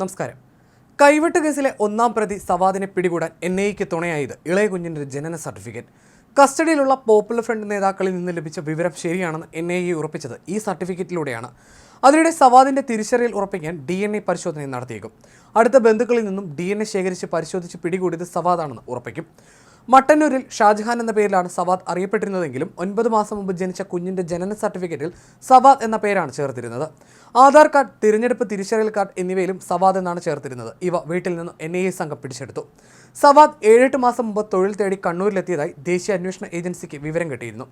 നമസ്കാരം. കൈവെട്ട് കേസിലെ ഒന്നാം പ്രതി സവാദിനെ പിടികൂടാൻ എൻ ഐക്ക് തുണയായത് ഇളയ കുഞ്ഞിന്റെ ജനന സർട്ടിഫിക്കറ്റ്. കസ്റ്റഡിയിലുള്ള പോപ്പുലർ ഫ്രണ്ട് നേതാക്കളിൽ നിന്ന് ലഭിച്ച വിവരം ശരിയാണെന്ന് എൻ ഐ എ ഉറപ്പിച്ചത് ഈ സർട്ടിഫിക്കറ്റിലൂടെയാണ്. അതിനിടെ സവാദിന്റെ തിരിച്ചറിയൽ ഉറപ്പിക്കാൻ ഡി എൻ എ പരിശോധന നടത്തിയേക്കും. അടുത്ത ബന്ധുക്കളിൽ നിന്നും ഡി എൻ എ ശേഖരിച്ച് പരിശോധിച്ച് പിടികൂടിയത് സവാദാണെന്ന് ഉറപ്പിക്കും. മട്ടന്നൂരിൽ ഷാജഹാൻ എന്ന പേരിലാണ് സവാദ് അറിയപ്പെട്ടിരുന്നതെങ്കിലും ഒൻപത് മാസം മുമ്പ് ജനിച്ച കുഞ്ഞിന്റെ ജനന സർട്ടിഫിക്കറ്റിൽ സവാദ് എന്ന പേരാണ് ചേർത്തിരുന്നത്. ആധാർ കാർഡ് തിരഞ്ഞെടുപ്പ് തിരിച്ചറിയൽ കാർഡ് എന്നിവയിലും സവാദ് എന്നാണ് ചേർത്തിരുന്നത്. ഇവ വീട്ടിൽ നിന്ന് എൻ ഐ എ സംഘം പിടിച്ചെടുത്തു. സവാദ് ഏഴെട്ട് മാസം മുമ്പ് തൊഴിൽ തേടി കണ്ണൂരിലെത്തിയതായി ദേശീയ അന്വേഷണ ഏജൻസിക്ക് വിവരം കിട്ടിയിരുന്നു.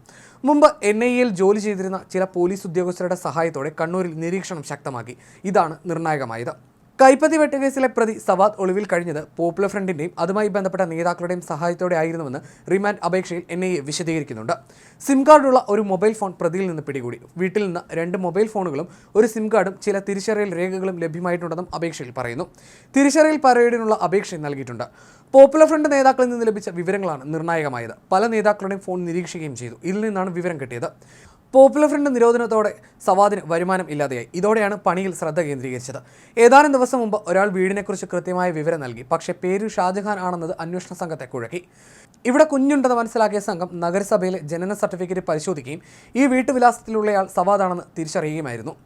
മുമ്പ് എൻ ഐ എയിൽ ജോലി ചെയ്തിരുന്ന ചില പോലീസ് ഉദ്യോഗസ്ഥരുടെ സഹായത്തോടെ കണ്ണൂരിൽ നിരീക്ഷണം ശക്തമാക്കി. ഇതാണ് നിർണായകമായത്. കൈപ്പത്തി വെട്ടുകേസിലെ പ്രതി സവാദ് ഒളിവിൽ കഴിഞ്ഞത് പോപ്പുലർ ഫ്രണ്ടിന്റെയും അതുമായി ബന്ധപ്പെട്ട നേതാക്കളുടെയും സഹായത്തോടെ ആയിരുന്നുവെന്ന് റിമാൻഡ് അപേക്ഷയിൽ എൻ ഐ എ വിശദീകരിക്കുന്നുണ്ട്. സിം കാർഡുള്ള ഒരു മൊബൈൽ ഫോൺ പ്രതിയിൽ നിന്ന് പിടികൂടി. വീട്ടിൽ നിന്ന് രണ്ട് മൊബൈൽ ഫോണുകളും ഒരു സിം കാർഡും ചില തിരിച്ചറിയൽ രേഖകളും ലഭ്യമായിട്ടുണ്ടെന്നും അപേക്ഷയിൽ പറയുന്നു. തിരിച്ചറിയൽ പരേഡിനുള്ള അപേക്ഷ നൽകിയിട്ടുണ്ട്. പോപ്പുലർ ഫ്രണ്ട് നേതാക്കളിൽ നിന്ന് ലഭിച്ച വിവരങ്ങളാണ് നിർണായകമായത്. പല നേതാക്കളുടെയും ഫോൺ നിരീക്ഷിക്കുകയും ചെയ്തു. ഇതിൽ നിന്നാണ് വിവരം കിട്ടിയത്. പോപ്പുലർ ഫ്രണ്ട് നിരോധനത്തോടെ സവാദിന് വരുമാനം ഇല്ലാതെയായി. ഇതോടെയാണ് പണിയിൽ ശ്രദ്ധ കേന്ദ്രീകരിച്ചത്. ഏതാനും ദിവസം മുമ്പ് ഒരാൾ വീടിനെക്കുറിച്ച് കൃത്യമായ വിവരം നൽകി. പക്ഷേ പേര് ഷാജഹാൻ ആണെന്നത് അന്വേഷണ സംഘത്തെ കുഴക്കി. ഇവിടെ കുഞ്ഞുണ്ടെന്ന് മനസ്സിലാക്കിയ സംഘം നഗരസഭയിലെ ജനന സർട്ടിഫിക്കറ്റ് പരിശോധിക്കുകയും ഈ വീട്ടുവിലാസത്തിലുള്ളയാൾ സവാദാണെന്ന് തിരിച്ചറിയുകയുമായിരുന്നു.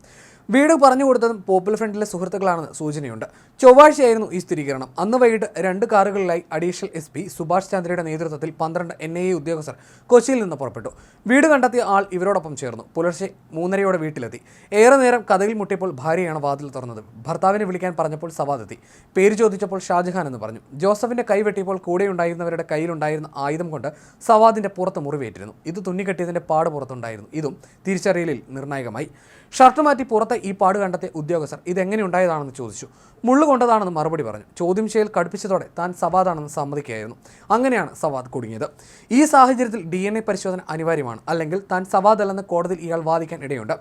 വീട് പറഞ്ഞു കൊടുത്തതും പോപ്പുലർ ഫ്രണ്ടിലെ സുഹൃത്തുക്കളാണെന്ന് സൂചനയുണ്ട്. ചൊവ്വാഴ്ചയായിരുന്നു ഈ സ്ഥിരീകരണം. അന്ന് വൈകിട്ട് രണ്ട് കാറുകളിലായി അഡീഷണൽ എസ് പി സുഭാഷ് ചന്ദ്രയുടെ നേതൃത്വത്തിൽ പന്ത്രണ്ട് എൻ ഐ എ ഉദ്യോഗസ്ഥർ കൊച്ചിയിൽ നിന്ന് പുറപ്പെട്ടു. വീട് കണ്ടെത്തിയ ആൾ ഇവരോടൊപ്പം ചേർന്നു. പുലർച്ചെ മൂന്നരയോടെ വീട്ടിലെത്തി. ഏറെ നേരം കഥയിൽ മുട്ടിയപ്പോൾ ഭാര്യയാണ് വാതിൽ തുറന്നത്. ഭർത്താവിനെ വിളിക്കാൻ പറഞ്ഞപ്പോൾ സവാദെത്തി പേര് ചോദിച്ചപ്പോൾ ഷാജഹാൻ എന്ന് പറഞ്ഞു. ജോസഫിന്റെ കൈ വെട്ടിയപ്പോൾ കൂടെയുണ്ടായിരുന്നവരുടെ കയ്യിലുണ്ടായിരുന്ന ആയുധം കൊണ്ട് സവാദിന്റെ പുറത്ത് മുറിവേറ്റിരുന്നു. ഇത് തുന്നിക്കെട്ടിയതിന്റെ പാട് പുറത്തുണ്ടായിരുന്നു. ഇതും തിരിച്ചറിയലിൽ നിർണായകമായി. ഷർട്ട് മാറ്റി പുറത്തെ ഈ പാട് കണ്ടെത്തിയ ഉദ്യോഗസ്ഥർ ഇതെങ്ങനെ ഉണ്ടായതാണെന്ന് ചോദിച്ചു. മുള്ളു കൊണ്ടതാണെന്ന് മറുപടി പറഞ്ഞു. ചോദ്യം ചെയ്യൽ കടുപ്പിച്ചതോടെ താൻ സവാദാണെന്ന് സമ്മതിക്കുകയായിരുന്നു. അങ്ങനെയാണ് സവാദ് കുടുങ്ങിയത്. ഈ സാഹചര്യത്തിൽ ഡി എൻ എ പരിശോധന അനിവാര്യമാണ്. അല്ലെങ്കിൽ താൻ സവാദ് അല്ലെന്ന് കോടതിയിൽ ഇയാൾ വാദിക്കാൻ ഇടയുണ്ട്.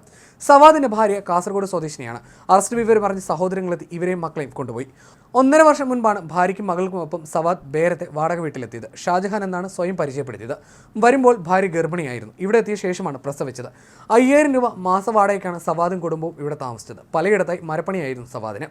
സവാദിന്റെ ഭാര്യ കാസർഗോഡ് സ്വദേശിനിയാണ്. അറസ്റ്റ് വിവരം പറഞ്ഞ് സഹോദരങ്ങളെത്തി ഇവരെയും മക്കളെയും കൊണ്ടുപോയി. ഒന്നര വർഷം മുൻപാണ് ഭാര്യയ്ക്കും മകൾക്കുമൊപ്പം സവാദ് ബേരത്തെ വാടക വീട്ടിലെത്തിയത്. ഷാജഹാൻ എന്നാണ് സ്വയം പരിചയപ്പെടുത്തിയത്. വരുമ്പോൾ ഭാര്യ ഗർഭിണിയായിരുന്നു. ഇവിടെ എത്തിയ ശേഷമാണ് പ്രസവിച്ചത്. അയ്യായിരം രൂപ മാസവാടകയ്ക്കാണ് സവാദും കുടുംബവും ഇവിടെ താമസിച്ചത്. പലയിടത്തായി മരപ്പണിയായിരുന്നു സവാദിന്.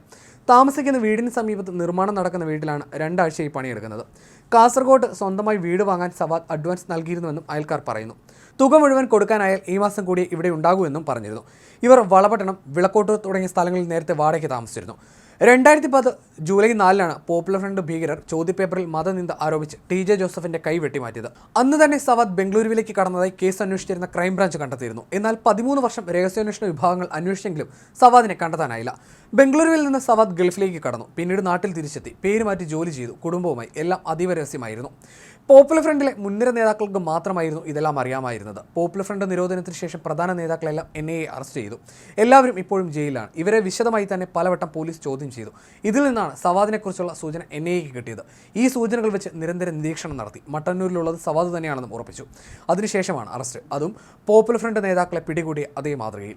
താമസിക്കുന്ന വീടിന് സമീപത്ത് നിർമ്മാണം നടക്കുന്ന വീട്ടിലാണ് രണ്ടാഴ്ചയായി പണിയെടുക്കുന്നത്. കാസർഗോഡ് സ്വന്തമായി വീട് വാങ്ങാൻ സവാദ് അഡ്വാൻസ് നൽകിയിരുന്നുവെന്നും അയൽക്കാർ പറയുന്നു. തുക മുഴുവൻ കൊടുക്കാനായാൽ ഈ മാസം കൂടി ഇവിടെ ഉണ്ടാകുമെന്നും പറഞ്ഞിരുന്നു. ഇവർ വളപട്ടണം വിളക്കോട്ടൂർ തുടങ്ങിയ സ്ഥലങ്ങളിൽ നേരത്തെ വാടകയ്ക്ക് താമസിച്ചിരുന്നു. രണ്ടായിരത്തി പത്ത് ജൂലൈ നാലിനാണ് പോപ്പുലർ ഫ്രണ്ട് ഭീകരർ ചോദ്യപേപ്പറിൽ മതനിന്ദ ആരോപിച്ച് ടി ജെ ജോസഫിന്റെ കൈ വെട്ടിമാറ്റിയത്. അന്ന് തന്നെ സവാദ് ബംഗളൂരുവിലേക്ക് കടന്നതായി കേസ് അന്വേഷിച്ചിരുന്ന ക്രൈംബ്രാഞ്ച് കണ്ടെത്തിയിരുന്നു. എന്നാൽ പതിമൂന്ന് വർഷം രഹസ്യാന്വേഷണ വിഭാഗങ്ങൾ അന്വേഷിച്ചെങ്കിലും സവാദിനെ കണ്ടെത്താനായില്ല. ബംഗളൂരുവിൽ നിന്ന് സവാദ് ഗൾഫിലേക്ക് കടന്നു. പിന്നീട് നാട്ടിൽ തിരിച്ചെത്തി. പേര് മാറ്റി ജോലി ചെയ്തു. കുടുംബവുമായി. എല്ലാം അതീവ രഹസ്യമായിരുന്നു. പോപ്പുലർ ഫ്രണ്ടിലെ മുൻനിര നേതാക്കൾക്ക് മാത്രമായിരുന്നു ഇതെല്ലാം അറിയാമായിരുന്നത്. പോപ്പുലർ ഫ്രണ്ട് നിരോധനത്തിന് ശേഷം പ്രധാന നേതാക്കളെല്ലാം എൻ അറസ്റ്റ് ചെയ്തു. എല്ലാവരും ഇപ്പോഴും ജയിലിലാണ്. ഇവരെ വിശദമായി തന്നെ പലവട്ടം പോലീസ് ചോദ്യം ചെയ്തു. ഇതിൽ നിന്നാണ് സവാദിനെക്കുറിച്ചുള്ള സൂചന എൻ ഐക്ക് കിട്ടിയത്. ഈ സൂചനകൾ വെച്ച് നിരന്തര നിരീക്ഷണം നടത്തി. മട്ടന്നൂരിലുള്ളത് സവാദ് തന്നെയാണെന്നും ഉറപ്പിച്ചു. അതിനുശേഷമാണ് അറസ്റ്റ്. അതും പോപ്പുലർ ഫ്രണ്ട് നേതാക്കളെ പിടികൂടിയ അതേ മാതൃകയിൽ.